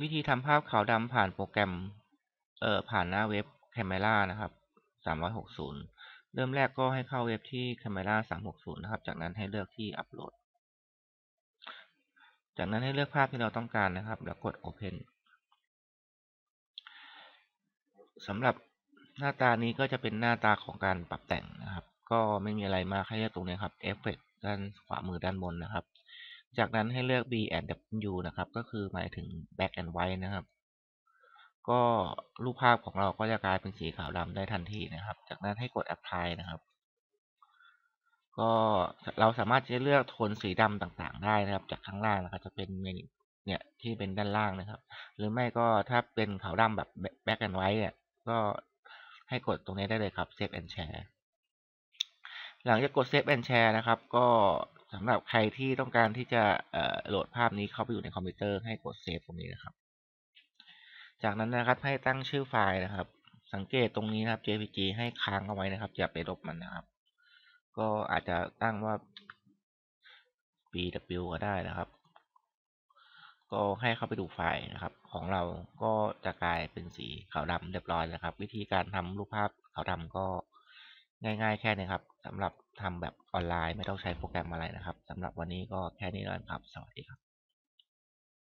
วิธีทำภาพขาวดำผ่านโปรแกรม เอ่อ ผ่านหน้าเว็บ Camera นะครับ 360 เริ่มแรกก็ให้เข้าเว็บที่ Camera 360 นะครับ จากนั้นให้เลือกที่อัปโหลด จากนั้นให้เลือกภาพที่เราต้องการนะครับ แล้วกด Open สำหรับหน้าตานี้ก็จะเป็นหน้าตาของการปรับแต่งนะครับ ก็ไม่มีอะไรมากให้เลือกตรงนี้ครับ Effect ด้านขวามือด้านบนนะครับ จากนั้นให้เลือก B and W นะครับ ก็คือหมายถึง Black and White นะครับ ก็รูปภาพของเราก็จะกลายเป็นสีขาวดำได้ทันทีนะครับ จากนั้นให้กด Apply นะครับ ก็เราสามารถจะเลือกโทนสีดำต่างๆ ได้นะครับ จากข้างล่างนะครับ จะเป็นเมนูเนี่ยที่เป็นด้านล่างนะครับ หรือไม่ก็ถ้าเป็นขาวดำแบบ Black and White เนี่ยก็ให้กดตรงนี้ได้เลยครับ Save and Share หลังจากกด Save and Share นะครับ ก็ สำหรับใครที่ต้องการที่จะโหลดภาพนี้เข้าไปอยู่ในคอมพิวเตอร์ให้กด Save ตรงนี้นะครับ จากนั้นนะครับให้ตั้งชื่อไฟล์นะครับ สังเกตตรงนี้นะครับ JPG ให้ค้างเอาไว้นะครับ อย่าไปลบมันนะครับ ก็อาจจะตั้งว่า BW ก็ได้นะครับ ก็ให้เข้าไปดูไฟล์นะครับ ของเราก็จะกลายเป็นสีขาวดำเรียบร้อยแล้วครับ วิธีการทำรูปภาพขาวดำก็ ง่ายๆแค่นี้ครับสำหรับทำแบบออนไลน์ไม่ต้องใช้โปรแกรมอะไรนะครับสำหรับวันนี้ก็แค่นี้แล้วครับ สวัสดีครับ